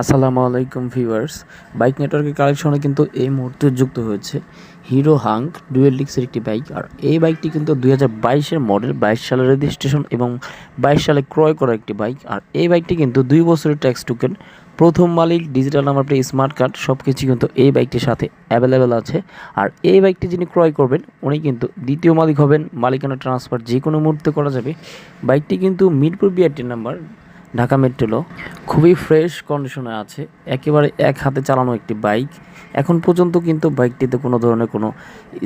আসসালামু আলাইকুম viewers. Bike নেটওয়ার্কের কালেকশনে কিন্তু এই মুহূর্তে যুক্ত হয়েছে। হিরো হাঙ্ক ডুয়েল ডিক্সের একটি বাইক। আর এই বাইকটি কিন্তু দুই হাজার বাইশের মডেল, বাইশ সালের রেজিস্ট্রেশন এবং বাইশ সালে ক্রয় করা একটি বাইক। আর এই বাইকটি কিন্তু দুই বছরের ট্যাক্স টুকেন প্রথম মালিক digital number plate smart card সব কিছু কিন্তু এই বাইকটির সাথে অ্যাভেলেবেল আছে। আর এই বাইকটি যিনি ক্রয় করবেন, উনি কিন্তু দ্বিতীয় মালিক হবেন। মালিকানা ট্রান্সফার যে কোনো মুহূর্তে করা যাবে। বাইকটি কিন্তু মিরপুর বিআরটি নাম্বার ঢাকা মেট্রোলো খুবই ফ্রেশ কন্ডিশনে আছে। একেবারে এক হাতে চালানো একটি বাইক এখন পর্যন্ত কিন্তু বাইকটিতে কোনো ধরনের কোনো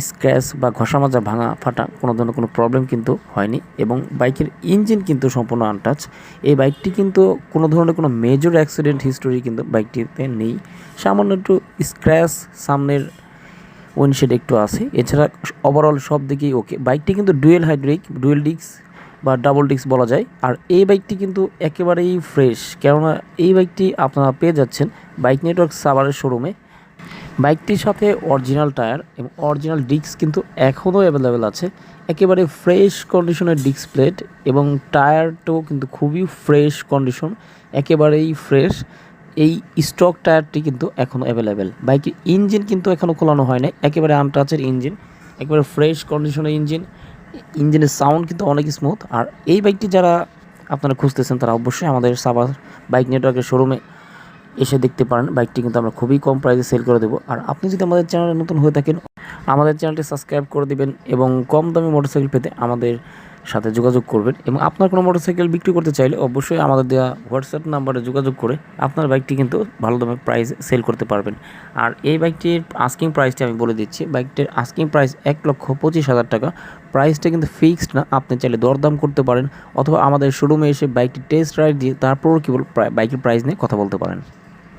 স্ক্র্যাচ বা ঘষা মাজা ভাঙা, ফাটা কোনো ধরনের কোনো প্রবলেম কিন্তু হয়নি এবং বাইকের ইঞ্জিন কিন্তু সম্পূর্ণ আনটাচ এই বাইকটি কিন্তু কোনো ধরনের কোনো মেজর অ্যাক্সিডেন্ট হিস্টোরি কিন্তু বাইকটিতে নেই। সামান্য একটু স্ক্র্যাচ সামনের উইন্ডশেড একটু আছে। এছাড়া ওভারঅল সব দিকেই ওকে বাইকটি কিন্তু ডুয়েল হাইড্রিক ডুয়েল ডিস্ক বা ডাবল ডিস্ক বলা যায়। আর এই বাইকটি কিন্তু একেবারেই ফ্রেশ কেননা এই বাইকটি আপনারা পেয়ে যাচ্ছেন বাইক নেটওয়ার্ক সাভারের শোরুমে বাইকটির সাথে অরিজিনাল টায়ার এবং অরিজিনাল ডিস্ক কিন্তু এখনও অ্যাভেলেবেল আছে। একেবারে ফ্রেশ কন্ডিশনের ডিস্ক প্লেট এবং টায়ারটাও কিন্তু খুবই ফ্রেশ কন্ডিশন একেবারেই ফ্রেশ এই স্টক টায়ারটি কিন্তু এখনও অ্যাভেলেবেল বাইকের ইঞ্জিন কিন্তু এখনও খোলানো হয় নাই, একেবারে আনটাচের ইঞ্জিন একেবারে ফ্রেশ কন্ডিশনের ইঞ্জিন ইঞ্জিনের সাউন্ড কিন্তু অনেক স্মুথ আর এই বাইকটি যারা আপনারা খুঁজতেছেন, তারা অবশ্যই আমাদের সাবার বাইক নেটওয়ার্কের শোরুমে এসে দেখতে পারেন। বাইকটি কিন্তু আমরা খুবই কম প্রাইসে সেল করে দেবো। আর আপনি যদি আমাদের চ্যানেলে নতুন হয়ে থাকেন, আমাদের চ্যানেলটি সাবস্ক্রাইব করে দিবেন এবং কম দামে মোটরসাইকেল পেতে আমাদের সাথে যোগাযোগ করবেন এবং আপনার কোনো মোটরসাইকেল বিক্রি করতে চাইলে অবশ্যই আমাদের দেওয়া হোয়াটসঅ্যাপ নাম্বারে যোগাযোগ করে আপনার বাইকটি কিন্তু ভালো দামে প্রাইস সেল করতে পারবেন। আর এই বাইকটির আস্কিং প্রাইসটি আমি বলে দিচ্ছি, বাইকটির আস্কিং প্রাইস এক লক্ষ পঁচিশ হাজার টাকা। প্রাইসটা কিন্তু ফিক্সড না, আপনি চাইলে দরদাম করতে পারেন অথবা আমাদের শোরুমে এসে বাইকটি টেস্ট রাইড দিয়ে তারপরও কেবল বাইকের প্রাইস নিয়ে কথা বলতে পারেন।